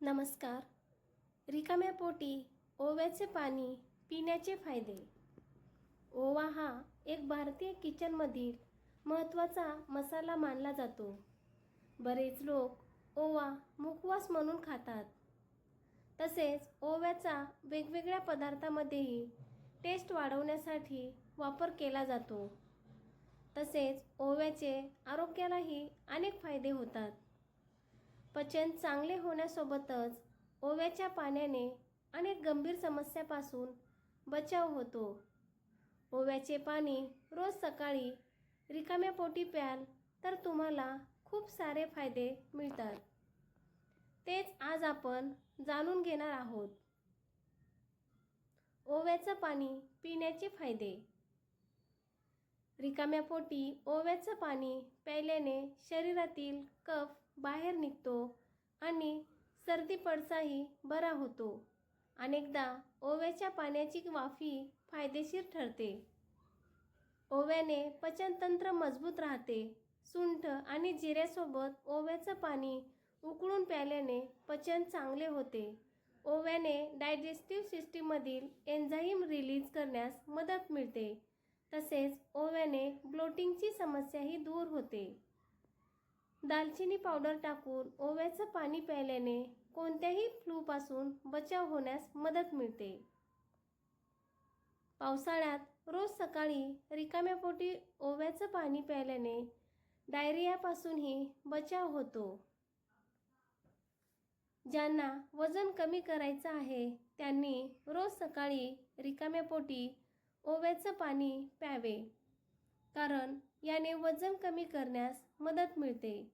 नमस्कार. रिकाम्या पोटी ओव्याचे पाणी पिण्याचे फायदे. ओवा हा एक भारतीय किचनमधील महत्त्वाचा मसाला मानला जातो. बरेच लोक ओवा मुखवास म्हणून खातात. तसेच ओव्याचा वेगवेगळ्या पदार्थामध्येही टेस्ट वाढवण्यासाठी वापर केला जातो. तसेच ओव्याचे आरोग्यालाही अनेक फायदे होतात. पचन चांगले होण्यासोबतच ओव्याच्या पाण्याने अनेक गंभीर समस्यापासून बचाव होतो. ओव्याचे पाणी रोज सकाळी रिकाम्या पोटी प्याल तर तुम्हाला खूप सारे फायदे मिळतात. तेच आज आपण जाणून घेणार आहोत. ओव्याचं पाणी पिण्याचे फायदे. रिकाम्या पोटी ओव्याचं पाणी प्यायल्याने शरीरातील कफ बाहेर निघतो आणि सर्दी पडसाही बरा होतो. अनेकदा ओव्याच्या पाण्याची वाफी फायदेशीर ठरते. ओव्याने पचनतंत्र मजबूत राहते. सुंठ आणि जिऱ्यासोबत ओव्याचं पाणी उकळून प्यायल्याने पचन चांगले होते. ओव्याने डायजेस्टिव्ह सिस्टीममधील एन्झाईम रिलीज करण्यास मदत मिळते. तसेच ओव्याने ब्लोटिंगची समस्याही दूर होते. दालचिनी पावडर टाकून ओव्याचं पाणी प्यायल्याने कोणत्याही फ्लूपासून बचाव होण्यास मदत मिळते. पावसाळ्यात रोज सकाळी रिकाम्या पोटी ओव्याचं पाणी प्यायल्याने डायरियापासूनही बचाव होतो. ज्यांना वजन कमी करायचं आहे त्यांनी रोज सकाळी रिकाम्या पोटी ओव्याचं पाणी प्यावे. कारण याने वजन कमी करण्यास मदत मिळते.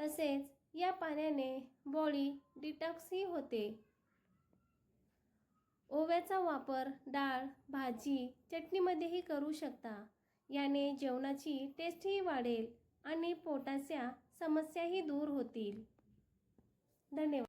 तसेच या पाण्याने बॉडी डिटॉक्सही होते. ओव्याचा वापर डाळ भाजी चटणीमध्येही करू शकता. याने जेवणाची टेस्टही वाढेल आणि पोटाच्या समस्याही दूर होतील. धन्यवाद.